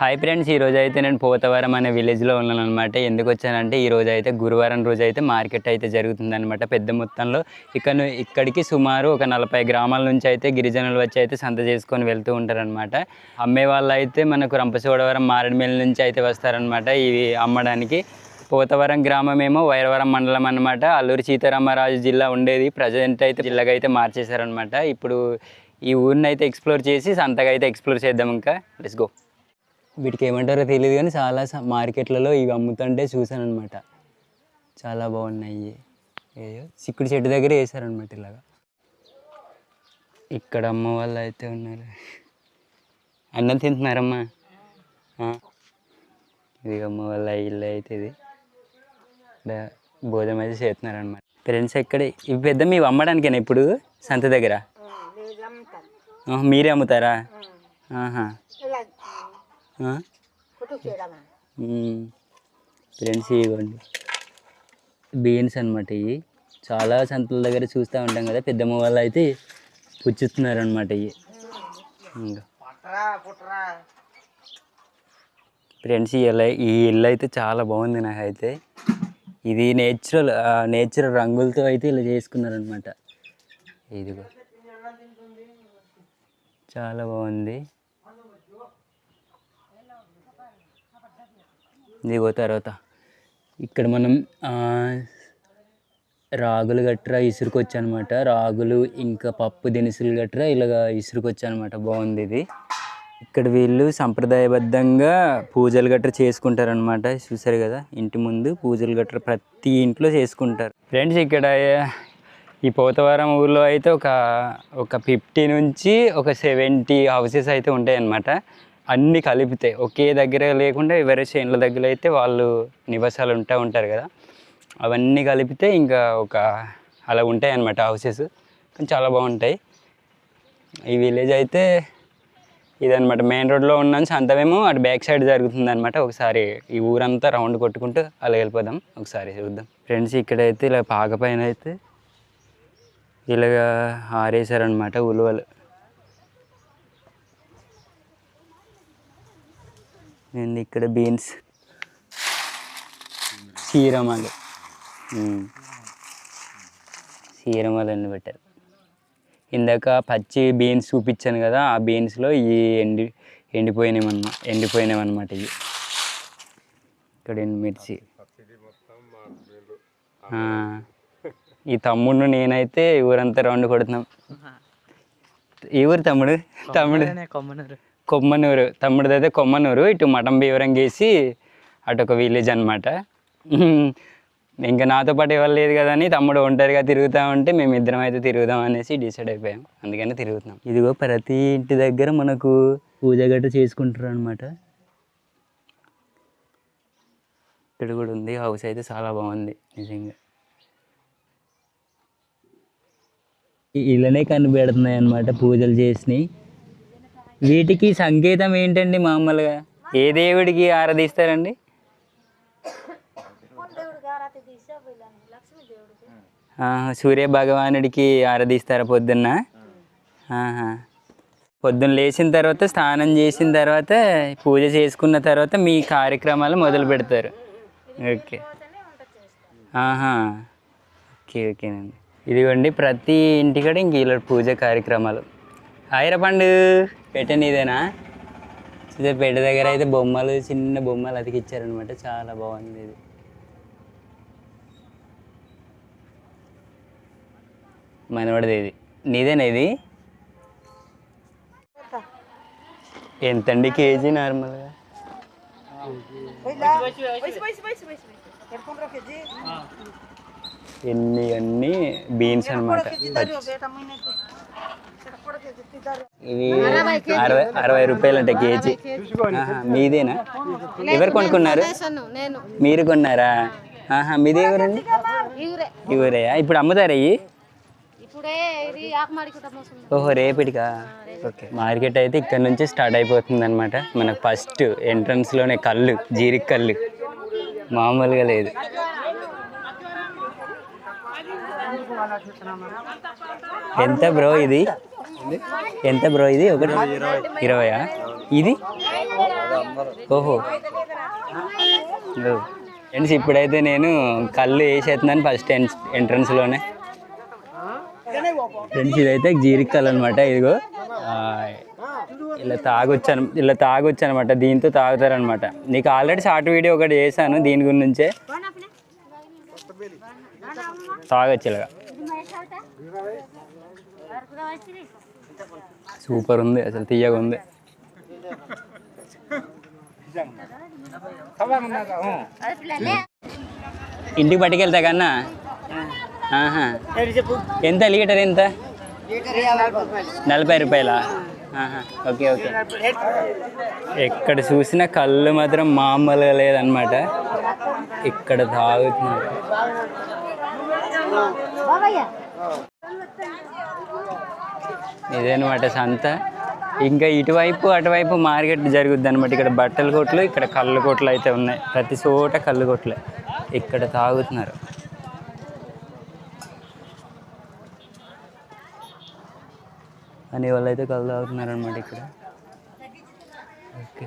Hi friends ఈ రోజు అయితే నేను పోతవరం అనే విలేజ్లో ఉన్నాను అనమాట ఎందుకు వచ్చానంటే ఈ రోజు అయితే గురువారం రోజు అయితే మార్కెట్ అయితే జరుగుతుంది అనమాట పెద్ద మొత్తంలో. ఇక్కడ ఇక్కడికి సుమారు ఒక నలభై గ్రామాల నుంచి అయితే గిరిజనులు వచ్చి అయితే సంత చేసుకొని వెళ్తూ ఉంటారనమాట అమ్మే వాళ్ళు అయితే మనకు రంపచోడవరం మారేడుమిల్లి నుంచి అయితే వస్తారనమాట ఇవి అమ్మడానికి. పోతవరం గ్రామం ఏమో వైరవరం మండలం అనమాట అల్లూరి సీతారామరాజు జిల్లా ఉండేది. ప్రజెంట్ అయితే జిల్లాగా అయితే మార్చేశారనమాట ఇప్పుడు ఈ ఊరిని అయితే ఎక్స్ప్లోర్ చేసి సంతగా అయితే ఎక్స్ప్లోర్ చేద్దాం ఇంకా. లెట్స్ గో వీటికి ఏమంటారో తెలియదు కానీ చాలా మార్కెట్లలో ఇవి అమ్ముతుంటే చూసాను అనమాట చాలా బాగున్నాయి. ఏయో చిక్కుడు చెట్టు దగ్గర వేసారనమాట ఇలాగా. ఇక్కడ అమ్మ వాళ్ళు అయితే ఉన్నారు. అన్నం తింటున్నారమ్మా. ఇది అమ్మ వాళ్ళ ఇల్లు అయితే ఇది. భోజనం అయితే చేస్తున్నారనమాట ఫ్రెండ్స్ ఎక్కడ ఇవి పెద్ద మీ అమ్మడానికేనా ఇప్పుడు? సంత దగ్గర? మీరే అమ్ముతారా. ఆహా. ఫ్రెండ్స్ ఇవ్వండి బీన్స్ అనమాట ఇవి. చాలా సంతల దగ్గర చూస్తూ ఉంటాం కదా పెద్దమ్మ వాళ్ళు అయితే పుచ్చుతున్నారు అనమాట ఇవి. ఇంకా. ఫ్రెండ్స్ ఈ ఇల్లు ఈ ఇల్లు అయితే చాలా బాగుంది నాకైతే. ఇది నేచురల్ నేచురల్ రంగులతో అయితే ఇలా చేసుకున్నారనమాట ఇదిగో. చాలా బాగుంది. ఇదిగో తర్వాత ఇక్కడ మనం రాగులు గట్రా ఇసురుకొచ్చు అనమాట రాగులు ఇంకా పప్పు దినుసులు గట్రా ఇలాగా ఇసురుకొచ్చు అనమాట బాగుంది ఇది. ఇక్కడ వీళ్ళు సంప్రదాయబద్ధంగా పూజలు గట్రా చేసుకుంటారనమాట. చూసారు కదా ఇంటి ముందు పూజలు గట్రా ప్రతి ఇంట్లో చేసుకుంటారు. ఫ్రెండ్స్ ఇక్కడ ఈ పోతవరం ఊర్లో అయితే ఒక ఒక ఫిఫ్టీ నుంచి ఒక సెవెంటీ హౌసెస్ అయితే ఉంటాయి అన్నమాట అన్నీ కలిపితే ఒకే దగ్గర లేకుండా ఎవరి చేనుల దగ్గర అయితే వాళ్ళు నివాసాలు ఉంటా ఉంటారు కదా. అవన్నీ కలిపితే ఇంకా ఒక అలా ఉంటాయి అన్నమాట హౌసెస్ కానీ చాలా బాగుంటాయి. ఈ విలేజ్ అయితే ఇదనమాట మెయిన్ రోడ్లో ఉన్నాం. సంతమేమో అటు బ్యాక్ సైడ్ జరుగుతుంది అనమాట ఒకసారి ఈ ఊరంతా రౌండ్ కొట్టుకుంటూ అలా వెళ్ళిపోదాం. ఒకసారి చూద్దాం. ఫ్రెండ్స్ ఇక్కడైతే ఇలా పాక పైన అయితే ఇలాగా ఆరేసారనమాట ఉలువలు. అండ్ ఇక్కడ బీన్స్. చీరమలు. అన్ని పెట్టారు. ఇందాక పచ్చి బీన్స్ చూపించాను కదా ఆ బీన్స్లో ఈ ఎండి ఎండిపోయినామన్నమాట ఎండిపోయినామన్నమాట ఇవి. ఇక్కడ ఎండుమిర్చి ఆ, ఈ తమ్ముడు నేనైతే ఊరంతా రౌండ్ కొడుతున్నాం. ఈ ఊరు తమ్ముడు? తమ్ముడు కొమ్మనూరు తమ్ముడిదైతే తమ్ముడిది అయితే కొమ్మనూరు ఇటు మఠం బీవరం గేసి అటు ఒక విలేజ్ అనమాట ఇంకా నాతో పాటు ఎవరు లేదు కదా అని తమ్ముడు ఒంటరిగా తిరుగుతా ఉంటే మేము ఇద్దరం అయితే తిరుగుదాం అనేసి డిసైడ్ అయిపోయాం. అందుకని తిరుగుతున్నాం. ఇదిగో ప్రతి ఇంటి దగ్గర మనకు పూజ గట్ట చేసుకుంటారు అనమాట ఇక్కడ కూడా ఉంది. హౌస్ అయితే చాలా బాగుంది. నిజంగా. ఇలానే ఇళ్ళనే కనిపెడుతున్నాయి అనమాట పూజలు చేసినాయి వీటికి సంకేతం ఏంటండి మామూలుగా? ఏ దేవుడికి ఆరాధిస్తారండి? సూర్య భగవానుడికి ఆరాధిస్తారా పొద్దున్న. పొద్దున్న లేచిన తర్వాత స్నానం చేసిన తర్వాత పూజ చేసుకున్న తర్వాత మీ కార్యక్రమాలు మొదలు పెడతారు. ఓకే. ఆహా. ఓకే ఓకేనండి. ఇదిగోండి ప్రతి ఇంటికాడ ఇంక ఇలా పూజ కార్యక్రమాలు. ఆయిర పండు. పెట్టండి ఇదేనా ఇదే పెట్ట దగ్గర అయితే బొమ్మలు చిన్న బొమ్మలు అతికిచ్చారనమాట చాలా బాగుంది ఇది. మనవాడిది ఇది. నీదేనా ఇది? ఎంతండి కేజీ నార్మల్గా? ఎన్ని అన్ని బీన్స్ అనమాట ఇవి అరవై అరవై రూపాయలు అంట కేజీ. ఆహా, మీదేనా? ఎవరు కొనుక్కున్నారు? నేను మీరు కొన్నారా? ఆహా మీది ఎవరండి ఇవురే. ఇవరే. ఇప్పుడు అమ్ముతారా ఇవి? ఓహో రేపటికా? ఓకే. మార్కెట్ అయితే ఇక్కడ నుంచి స్టార్ట్ అయిపోతుంది అనమాట మనకు ఫస్ట్ ఎంట్రన్స్లోనే కళ్ళు జీరికి కళ్ళు మామూలుగా లేదు. ఎంత బ్రో ఇది? ఎంత బ్రో ఇది? ఒకటి ఇరవయా? ఇది? ఓహో. ఫ్రెండ్స్ ఇప్పుడైతే నేను కళ్ళు వేసేస్తున్నాను ఫస్ట్ ఎంట్రన్స్లోనే ఫ్రెండ్స్ ఇదైతే జీరికల్ అనమాట ఇదిగో. ఇలా తాగొచ్చాను ఇలా తాగొచ్చు అనమాట దీంతో తాగుతారనమాట నీకు ఆల్రెడీ షార్ట్ వీడియో ఒకటి చేశాను దీని గురించే. తాగొచ్చు సూపర్ ఉంది అసలు తీయగా ఉంది. ఇంటికి పట్టుకెళ్తా కన్నా? ఎంత లీటర్ ఎంత? నలభై రూపాయలా? Okay okay. ఎక్కడ చూసినా కళ్ళు మాత్రం మామూలుగా లేదనమాట ఇక్కడ తాగుతున్నారు ఇదేనమాట సంత. ఇంకా ఇటువైపు అటువైపు మార్కెట్ జరుగుద్ది అనమాట ఇక్కడ బట్టల కొట్లు ఇక్కడ కళ్ళు కొట్లు అయితే ఉన్నాయి. ప్రతి చోట కళ్ళు కొట్లే. ఇక్కడ తాగుతున్నారు. అనే వాళ్ళు అయితే కళ్ళు తాగుతున్నారు అనమాట ఇక్కడ. ఓకే.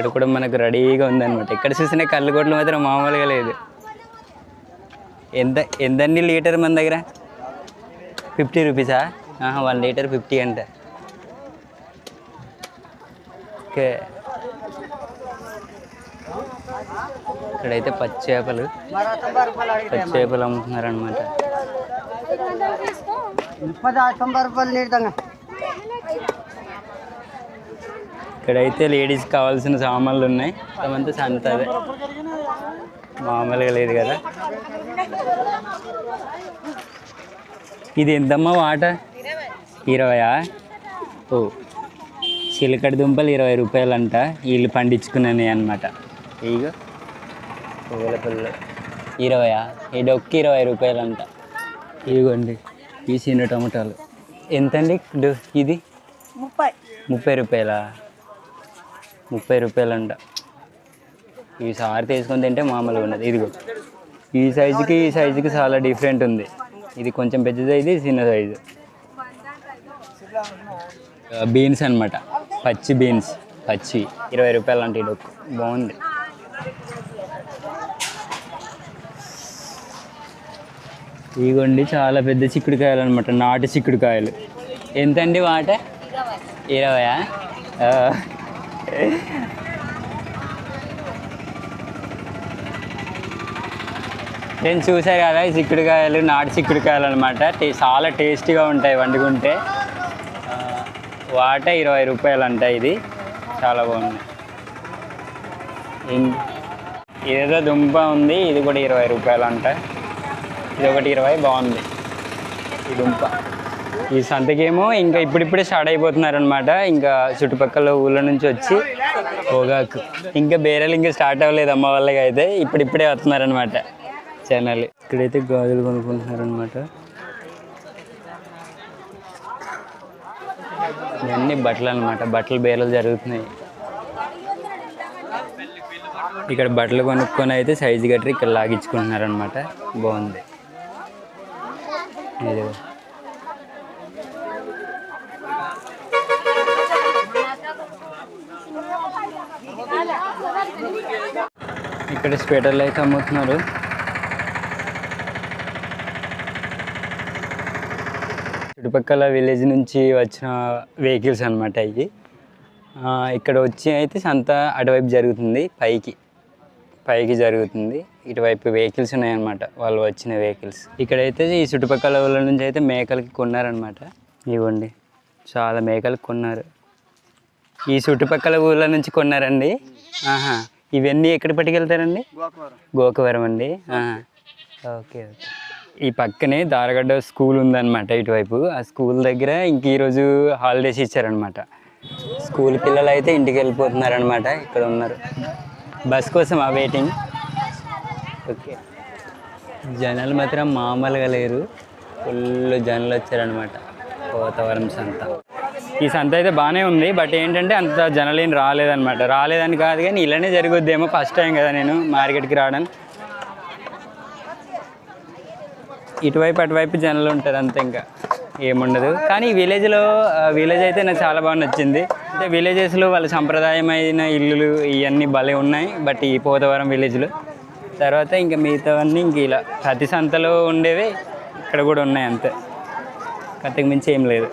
ఇక్కడ కూడా మనకు రెడీగా ఉందన్నమాట. ఇక్కడ చూసిన కళ్ళు కొట్లు మాత్రం మామూలుగా లేదు. ఎంత ఎంతండి లీటర్ మన దగ్గర? ఫిఫ్టీ రూపీసా? వన్ లీటర్ ఫిఫ్టీ అంట. ఓకే. ఇక్కడైతే పచ్చి చేపలు పచ్చి చేపలు అమ్ముతున్నారు అనమాట తొంభై రూపాయలు నీడతాంగా ఇక్కడైతే లేడీస్ కావాల్సిన సామాన్లు ఉన్నాయి. అవంతా సంత అదే. మామూలుగా లేదు కదా. ఇది ఎంతమ్మా వాట? ఇరవయా? ఓ. చిలకడ దుంపలు ఇరవై రూపాయలు అంట వీళ్ళు పండించుకున్నాయి అనమాట ఇగో. పువ్వుల పుల్లు. ఇరవయా? ఈ డొక్కి ఇరవై రూపాయలు అంట ఇదిగోండి. ఈ చిన్న టమాటాలు. ఎంతండి ఇది? ముప్పై. ముప్పై రూపాయలా? ముప్పై రూపాయలంట. ఈసారి తీసుకొని తింటే మామూలుగా ఉన్నది. ఇదిగో. ఈ సైజుకి ఈ సైజుకి చాలా డిఫరెంట్ ఉంది. ఇది కొంచెం పెద్ద సైజు ఇది చిన్న సైజు. బీన్స్ అనమాట పచ్చి బీన్స్. పచ్చి. ఇరవై రూపాయలు అంటే ఇది బాగుంది. ఇదిగోండి చాలా పెద్ద చిక్కుడుకాయలు అనమాట నాటు చిక్కుడుకాయలు. ఎంతండి వాట? ఇరవయా? నేను చూసా కదా ఈ చిక్కుడుకాయలు నాటు చిక్కుడుకాయలు అనమాట చాలా టేస్టీగా ఉంటాయి వండుకుంటే. వాటే వాట ఇరవై రూపాయలు అంట ఇది. చాలా బాగుంది. ఏదో ఇదేదో దుంప ఉంది ఇది కూడా ఇరవై రూపాయలు అంట ఇది ఒకటి ఇరవై బాగుంది. ఈ దుంప. ఈ సంతకేమో ఇంకా ఇప్పుడిప్పుడే స్టార్ట్ అయిపోతున్నారు అనమాట ఇంకా చుట్టుపక్కల ఊళ్ళ నుంచి వచ్చి పొగాకు. ఇంకా బేరేలు ఇంకా స్టార్ట్ అవ్వలేదు అమ్మ వాళ్ళకి అయితే. ఇప్పుడిప్పుడే వస్తున్నారనమాట ఛానల్ ఇక్కడైతే గాజులు కొనుక్కుంటున్నారు అనమాట ఇవన్నీ బట్టలు అనమాట బట్టల బేరలు జరుగుతున్నాయి. ఇక్కడ బట్టలు కొనుక్కొని అయితే సైజు గట్రి ఇక్కడ లాగించుకుంటున్నారు అనమాట బాగుంది ఇక్కడ స్వెటర్లు అయితే అమ్ముతున్నారు. చుట్టుపక్కల విలేజ్ నుంచి వచ్చిన వెహికల్స్ అనమాట ఇవి. ఇక్కడ వచ్చి అయితే సంత అటువైపు జరుగుతుంది పైకి. పైకి జరుగుతుంది. ఇటువైపు వెహికల్స్ ఉన్నాయన్నమాట వాళ్ళు వచ్చిన వెహికల్స్. ఇక్కడైతే ఈ చుట్టుపక్కల ఊళ్ళ నుంచి అయితే మేకలకి కొన్నారనమాట ఇవ్వండి చాలా మేకలు కొన్నారు. ఈ చుట్టుపక్కల ఊళ్ళ నుంచి కొన్నారండి. ఆహా. ఇవన్నీ ఎక్కడ పట్టుకెళ్తారండి? గోకవరం. అండి. Okay okay. ఈ పక్కనే దారగడ్డ స్కూల్ ఉందన్నమాట ఇటువైపు. ఆ స్కూల్ దగ్గర ఇంక ఈరోజు హాలిడేస్ ఇచ్చారనమాట స్కూల్ పిల్లలు అయితే ఇంటికి వెళ్ళిపోతున్నారనమాట ఇక్కడ ఉన్నారు. బస్ కోసం ఆ వెయిటింగ్. ఓకే. జనాలు మాత్రం మామూలుగా లేరు. ఫుల్ జనాలు వచ్చారనమాట కోతవరం సంత. ఈ సంత అయితే బాగానే ఉంది బట్ ఏంటంటే అంత జనాలు ఏం రాలేదన్నమాట. రాలేదని కాదు కానీ ఇలానే జరుగుద్దేమో ఫస్ట్ టైం కదా నేను మార్కెట్కి రావడం. ఇటువైపు అటువైపు జనాలు ఉంటారు అంతే ఇంకా. ఏముండదు. కానీ విలేజ్లో విలేజ్ అయితే నాకు చాలా బాగా నచ్చింది. అంటే విలేజెస్లో వాళ్ళ సంప్రదాయమైన ఇల్లులు ఇవన్నీ భలే ఉన్నాయి బట్ ఈ పోతవరం విలేజ్లో. తర్వాత ఇంకా మిగతావన్నీ ఇంక ఇలా ప్రతి సంతలో ఉండేవి ఇక్కడ కూడా ఉన్నాయి అంతే. అంతకు మించి ఏం లేదు.